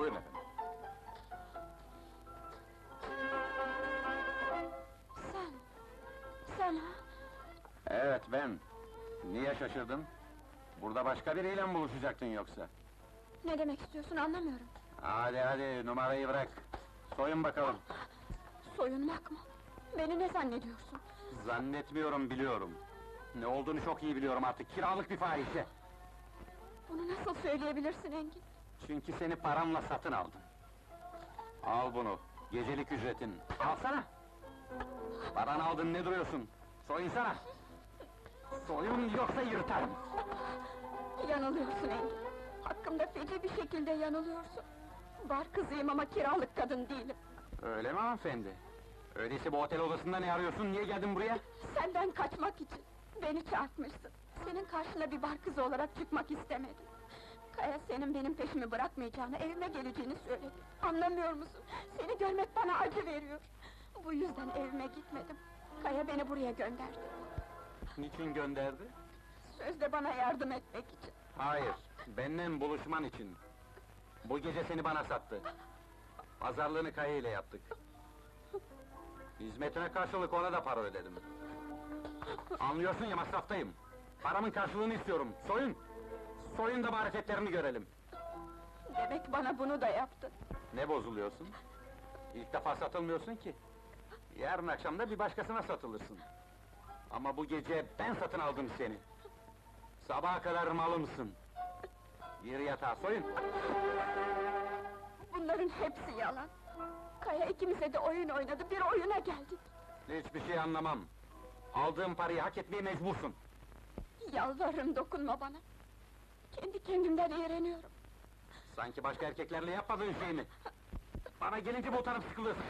Buyurun efendim. Sen, sen ha? Evet ben. Niye şaşırdın? Burada başka biriyle mi buluşacaktın yoksa? Ne demek istiyorsun anlamıyorum. Hadi hadi numarayı bırak. Soyun bakalım. Soyunmak mı? Beni ne zannediyorsun? Zannetmiyorum biliyorum. Ne olduğunu çok iyi biliyorum artık. Kiralık bir fahişe. Bunu nasıl söyleyebilirsin Engin? Çünkü seni paramla satın aldım. Al bunu. Gecelik ücretin. Alsana. Paranı aldın ne duruyorsun? Soyunsana. Soyun yoksa yırtarım. Yanılıyorsun Engin. Hakkımda feci bir şekilde yanılıyorsun. Bar kızıyım ama kiralık kadın değilim. Öyle mi hanımefendi? Öyleyse bu otel odasında ne arıyorsun? Niye geldin buraya? Senden kaçmak için. Beni çarpmışsın. Senin karşına bir bar kızı olarak çıkmak istemedim. Kaya senin benim peşimi bırakmayacağını, evime geleceğini söyledi. Anlamıyor musun? Seni görmek bana acı veriyor. Bu yüzden evime gitmedim. Kaya beni buraya gönderdi. Niçin gönderdi? Sözde bana yardım etmek için. Hayır, benimle buluşman için. Bu gece seni bana sattı. Pazarlığını Kaya ile yaptık. Hizmetine karşılık ona da para ödedim. Anlıyorsun ya masraftayım. Paramın karşılığını istiyorum. Soyun! Soyun da marifetlerini görelim. Demek bana bunu da yaptın. Ne bozuluyorsun? İlk defa satılmıyorsun ki. Yarın akşam da bir başkasına satılırsın. Ama bu gece ben satın aldım seni. Sabaha kadar malımsın. Gir yatağa soyun. Bunların hepsi yalan. Kaya ikimize de oyun oynadı, bir oyuna geldik. Hiçbir şey anlamam. Aldığın parayı hak etmeye mecbursun. Yalvarırım dokunma bana. Kendimden iğreniyorum. Sanki başka erkeklerle yapmadığın şey mi? Bana gelince bu utanıp sıkılıyorsun.